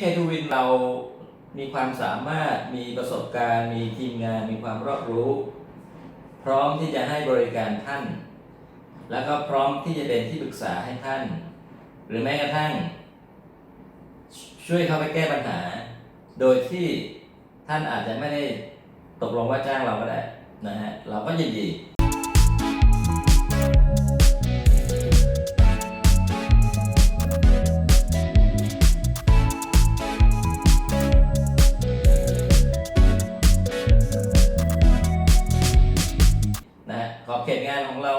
เคทูวินเรามีความสามารถ มีประสบการณ์ มีทีมงาน มีความรอบรู้ พร้อมที่จะให้บริการท่าน แล้วก็พร้อมที่จะเป็นที่ปรึกษาให้ท่าน หรือแม้กระทั่ง ช่วยเข้าไปแก้ปัญหา โดยที่ท่านอาจจะไม่ได้ตกลงว่าจ้างเราก็ได้นะฮะ เราก็ยินดี เขตงานของเรา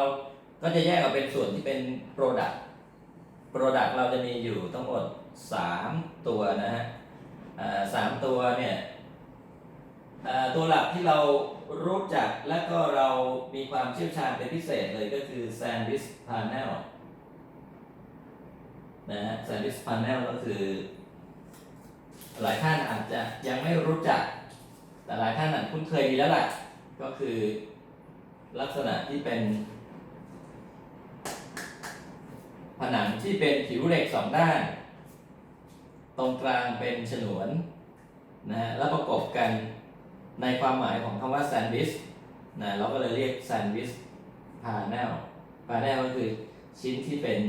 ก็จะแยกออกเป็นส่วนที่เป็น Product Product เราจะมีอยู่ทั้งหมด 3 ตัวนะฮะสามตัวเนี่ยตัวหลักที่เรารู้จักและก็เรามีความเชี่ยวชาญเป็นพิเศษเลยก็คือ Sandwich Panel นะฮะ Sandwich Panel ก็คือ หลายท่านอาจจะยังไม่รู้จัก แต่หลายท่านอาจคุ้นเคยดีแล้วล่ะก็คือ ลักษณะที่เป็น ผนังที่เป็นผิวเหล็กสองด้าน ตรงกลางเป็นฉนวนนะฮะแล้วประกบกันในความหมายของคำว่าแซนด์วิชนะเราก็เลยเรียกแซนด์วิชพาแนลพาแนลก็คือชิ้นที่เป็น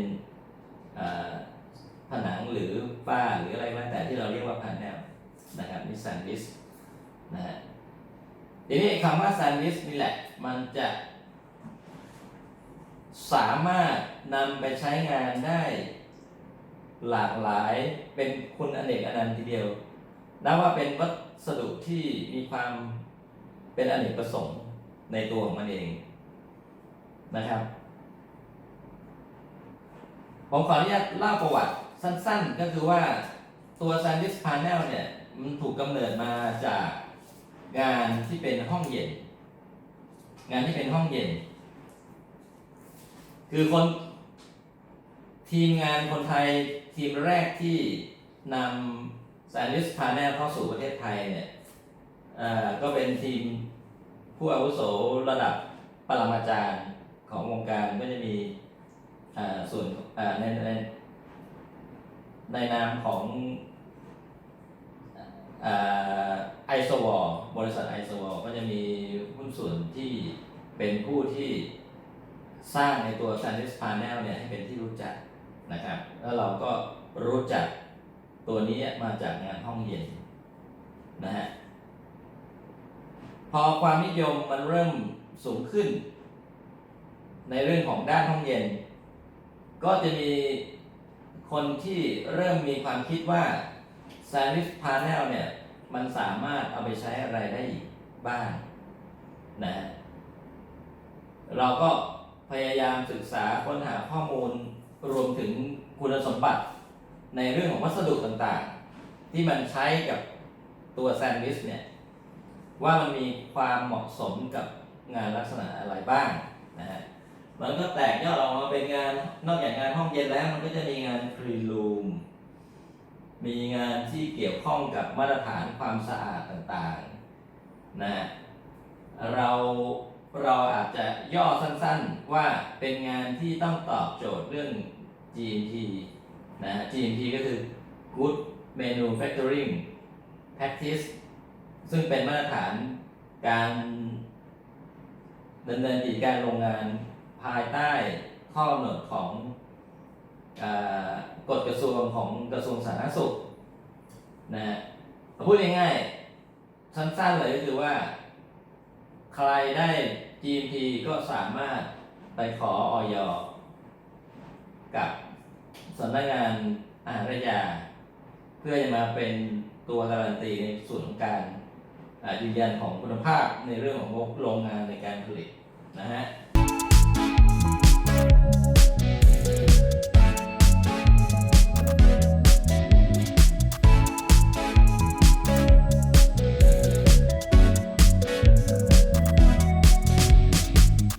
ผนังหรือฝ้าหรืออะไรก็แล้วแต่ที่เราเรียกว่าพาแนลนะครับนี่แซนด์วิชนะฮะ ทีนี้คำว่าแซนด์วิชนี่แหละ มันจะ สามารถนำไปใช้งานได้ หลากหลายเป็นคุณอเนกอนันต์ทีเดียวนับว่าเป็นวัสดุที่มีความเป็นอเนกประสงค์ในตัวของมันเองนะครับ ผมขออนุญาตเล่าประวัติสั้นๆ ก็คือว่าตัวแซนด์วิชพาแนลเนี่ย มันถูกกำเนิดมาจาก งานที่เป็นห้องเย็น งานที่เป็นห้องเย็น คือคนทีมงานคนไทยทีมแรกที่นำแซนดิสพาแนลเข้าสู่ประเทศไทยเนี่ยอ่อก็เป็นทีมผู้อาวุโสระดับปรมาจารย์ของวงการก็จะมีอ่าส่วนอ่าในในในนามของ ไอโซวอลบริษัทไอโซวอลก็จะมีหุ้นส่วนที่เป็นผู้ที่สร้างในตัว s a n d i s Panel เนี่ยให้เป็นที่รู้จักนะครับ แล้วเราก็รู้จักตัวนี้มาจากงานห้องเย็นนะฮะพอความนิยมมันเริ่มสูงขึ้น ในเรื่องของด้านห้องเย็น ก็จะมีคนที่เริ่มมีความคิดว่า s a n d w i c h Panel เนี่ย มันสามารถเอาไปใช้อะไรได้อีกบ้างนะฮะเราก็พยายามศึกษาค้นหาข้อมูลรวมถึงคุณสมบัติในเรื่องของวัสดุต่างๆ ที่มันใช้กับตัวแซนด์วิชเนี่ย ว่ามันมีความเหมาะสมกับงานลักษณะอะไรบ้างนะฮะมันก็แตกยอดออกมาเป็นงานนอกจากงานห้องเย็นแล้วมันก็จะมีงานคลีนรูม มีงานที่เกี่ยวข้องกับมาตรฐานความสะอาดต่างๆนะเราเราอาจจะย่อสั้นๆว่าเป็นงานที่ต้องตอบโจทย์เรื่อง GMP นะ GMP ก็คือ Good Manufacturing Practice ซึ่งเป็นมาตรฐานการดำเนินกิจการโรงงานภายใต้ข้อกำหนดของ ทรวงของกระทรวงสาธารณสุขนะฮะพูดง่ายๆสั้นๆเลยก็คือว่า ใครได้ GMP ก็สามารถไปขอออยกับสำนักงานอาหารและยา เพื่อจะมาเป็นตัวการันตีในส่วนของการยืนยันของคุณภาพในเรื่องของโรงงานในการผลิตนะฮะ